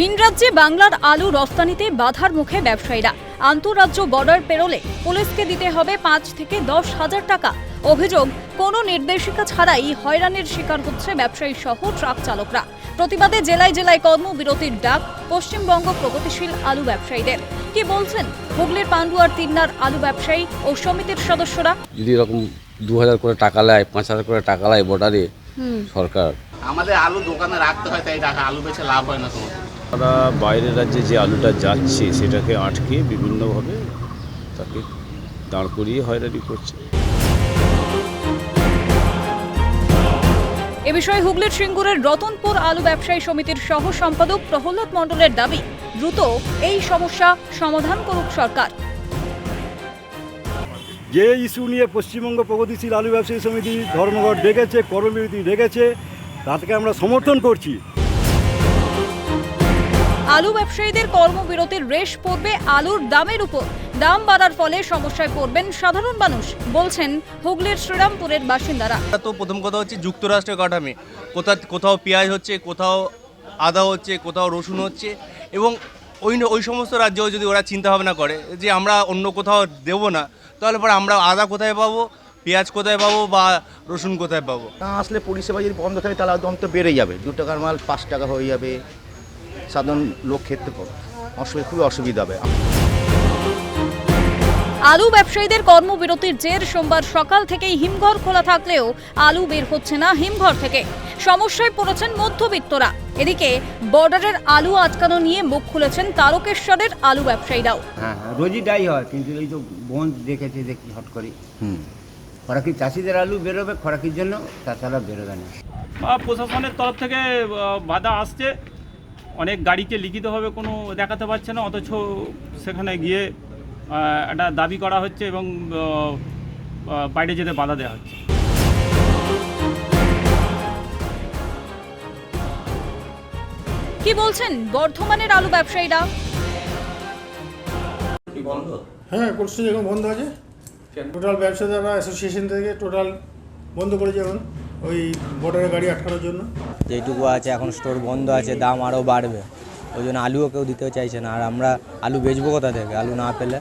ভিন রাজ্যে বাংলার আলু রফতানিতে বাধার মুখে ব্যবসায়ীরা। আন্তঃরাজ্য বর্ডার পেরোলে পুলিশকে দিতে হবে পাঁচ থেকে দশ হাজার টাকা। অভিযোগ কোনো নির্দেশিকা ছাড়াই হয়রানির শিকার হচ্ছে ব্যবসায়ী সহ ট্রাক চালকরা। প্রতিবাদে জেলায় জেলায় কর্মবিরতির ডাক পশ্চিমবঙ্গ প্রগতিশীল আলু ব্যবসায়ীদের। কি বলছেন হুগলির পান্ডুয়ার তিন্নার আলু ব্যবসায়ী ও সমিতির সদস্যরা? যদি এরকম দু হাজার করে টাকা নেয় পাঁচ হাজার করে টাকা নেয় বর্ডারে সরকার। আমাদের আলু দোকানে রাখতে হয় তাই টাকা আলু বেচে লাভ হয় না তোমার তারা বাইরের রাজ্যে যে আলুটা যাচ্ছে সেটাকে আটকে বিভিন্নভাবে তাকে দাঁড় করিয়ে হয়রানি করছে। এ বিষয়ে হুগলির সিঙ্গুরের রতনপুর আলু ব্যবসায়ী সমিতির সহ সম্পাদক প্রহ্লাদ মণ্ডলের দাবি দ্রুত এই সমস্যা সমাধান করুক সরকার। যে ইস্যু নিয়ে পশ্চিমবঙ্গ প্রগতিশীল আলু ব্যবসায়ী সমিতি ধর্মঘট ডেকেছে কর্মবিরতি ডেকেছে তাকে আমরা সমর্থন করছি। আলু ব্যবসায়ীদের কর্মবিরতির রেশ পড়বে আলুর দামের উপর। দাম বাড়ার ফলে সমস্যায় পড়বেন সাধারণ মানুষ বলছেন হুগলির শ্রীরামপুরের বাসিন্দারা। তো প্রথম কথা হচ্ছে যুক্তরাষ্ট্রের কাঠামে। কোথা কোথাও পেঁয়াজ হচ্ছে কোথাও আদা হচ্ছে কোথাও রসুন হচ্ছে এবং ওই ওই সমস্ত রাজ্যেও যদি ওরা চিন্তা ভাবনা করে যে আমরা অন্য কোথাও দেবো না তাহলে পরে আমরা আদা কোথায় পাবো পেঁয়াজ কোথায় পাবো বা রসুন কোথায় পাবো? না আসলে পরিষেবা যদি বন্ধ থাকে তাহলে দাম তো বেড়ে যাবে। দু টাকার মাল পাঁচ টাকা হয়ে যাবে। সাধারণ লোক খেতে পাবে অসুবিধা খুবই অসুবিধা হবে। আলু ব্যবসায়ীদের কর্মবিরতির জের সোমবার সকাল থেকেই হিমঘর খোলা থাকলেও আলু বের হচ্ছে না হিমঘর থেকে। সমস্যায় পড়েছেন মধ্যবিত্তরা। এদিকে বর্ডারের আলু আটকানো নিয়ে মুখ খুলেছেন তারকেশ্বরের আলু ব্যবসায়ীরাও। হ্যাঁ হ্যাঁ, রোজই ডাই হয় কিন্তু এই তো বন্ধ দেখেছে দেখি হট করে। খরাকি চাষিদের আলু বেরোবে খরাকির জন্য তাছাড়া বেরোবে না। বা প্রশাসনের তরফ থেকে বাধা আসছে। অনেক গাড়িকে লিখিতভাবে কোনো দেখাতে পারছে না অথচ সেখানে গিয়ে একটা দাবি করা হচ্ছে এবং বাইরে যেতে বাধা দেওয়া হচ্ছে। কি বলছেন বর্ধমানের আলু ব্যবসায়ীরা? হ্যাঁ কোল্ড স্টোরেজ এখন বন্ধ আছে। টোটাল ব্যবসাদাররা অ্যাসোসিয়েশন থেকে টোটাল বন্ধ করেছে এখন ওই বর্ডারে গাড়ি আটকানোর জন্য। যেটুকু আছে এখন স্টোর বন্ধ আছে দাম আরও বাড়বে। ওই জন্য আলুও কেউ দিতে চাইছে না। আর আমরা আলু বেচবো কোথা থেকে? আলু না পেলে?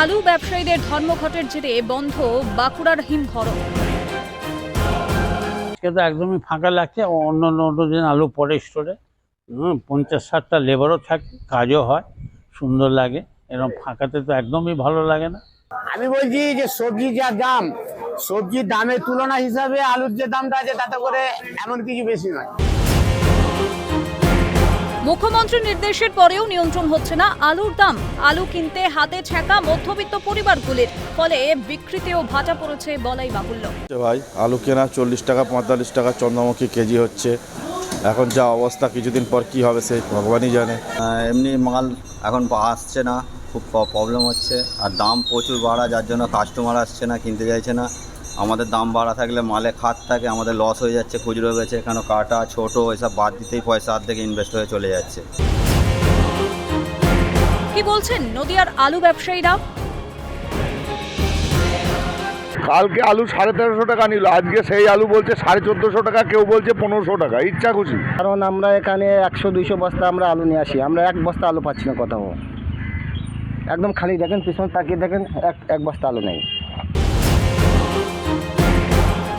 আলু ব্যবসায়ীদের ধর্মঘটের জেরে বন্ধ বাঁকুড়ার আজকে তো একদমই ফাঁকা লাগছে। অন্য অন্য দিন আলু পরে স্টোরে হুম পঞ্চাশ ষাটটা লেবারও থাকে কাজও হয় সুন্দর লাগে। এরকম ফাঁকাতে তো একদমই ভালো লাগে না। আমি বলছি যে সবজি যা দাম সবজির দামের তুলনা হিসাবে আলুর যে দামটা আছে তাতে করে এমন কিছু বেশি নয়। মুখ্যমন্ত্রীর নির্দেশের পরেও নিয়ন্ত্রণ হচ্ছে না আলুর দাম। আলু কিনতে হাতে ছ্যাঁকা মধ্যবিত্ত পরিবারগুলির ফলে বিকৃতিও ভাটা পড়েছে বলাই বাহুল্য। ভাই আলু কেনা চল্লিশ টাকা পঁয়তাল্লিশ টাকা চন্দ্রমুখী কেজি হচ্ছে। এখন যা অবস্থা কিছুদিন পর কি হবে সেই ভগবানই জানে। এমনি মাল এখন আসছে না। খুব প্রবলেম হচ্ছে। আর দাম প্রচুর বাড়া যার জন্য কাস্টমার আসছে না কিনতে চাইছে না। আমাদের দাম বাড়া থাকলে মালে খাত থাকে আমাদের লস হয়ে যাচ্ছে খুচরো বেছে কেন কাটা ছোট এসব বাদ দিতেই পয়সা অর্ধেক ইনভেস্ট হয়ে চলে যাচ্ছে। কি বলছেন নদিয়ার আলু ব্যবসায়ীরা? কালকে আলু সাড়ে তেরোশো টাকা নিল আজকে সেই আলু বলছে সাড়ে চোদ্দোশো টাকা কেউ বলছে পনেরোশো টাকা ইচ্ছা খুশি। কারণ আমরা এখানে একশো দুইশো বস্তা আমরা আলু নিয়ে আসি আমরা এক বস্তা আলু পাচ্ছি না কোথাও। একদম খালি দেখেন পিছন তাকিয়ে দেখেন এক এক বস্তা আলু নেই।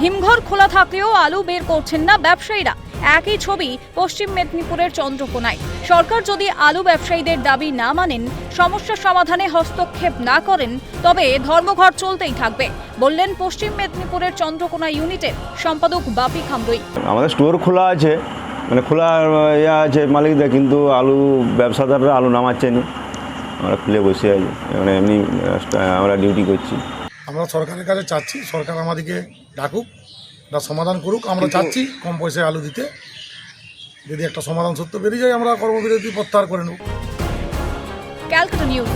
হিমঘর খোলা থাকলেও আলু বের করছেন না ব্যবসায়ীরা। একই ছবি পশ্চিম মেদিনীপুরের চন্দ্রকোনায়। সরকার যদি আলু ব্যবসায়ীদের দাবি না মানেন সমস্যা সমাধানে হস্তক্ষেপ না করেন তবে ধর্মঘট চলতেই থাকবে বললেন পশ্চিম মেদিনীপুরের চন্দ্রকোনা ইউনিটের সম্পাদক বাপি খামরুই। আমাদের স্টোর খোলা আছে মানে খোলা ইয়ে আছে মালিকদের কিন্তু আলু ব্যবসাদাররা আলু নামাচ্ছে না আমরা খুলে বসে আছি। মানে এমনি আমরা ডিউটি করছি। আমরা সরকারের কাছে চাচ্ছি সরকার আমাদেরকে ডাকুক বা সমাধান করুক আমরা চাচ্ছি কম পয়সায় আলু দিতে। যদি একটা সমাধান সত্য বেরিয়ে যায় আমরা কর্মবিরতি প্রত্যাহার করে নেব। ক্যালকাটা নিউজ।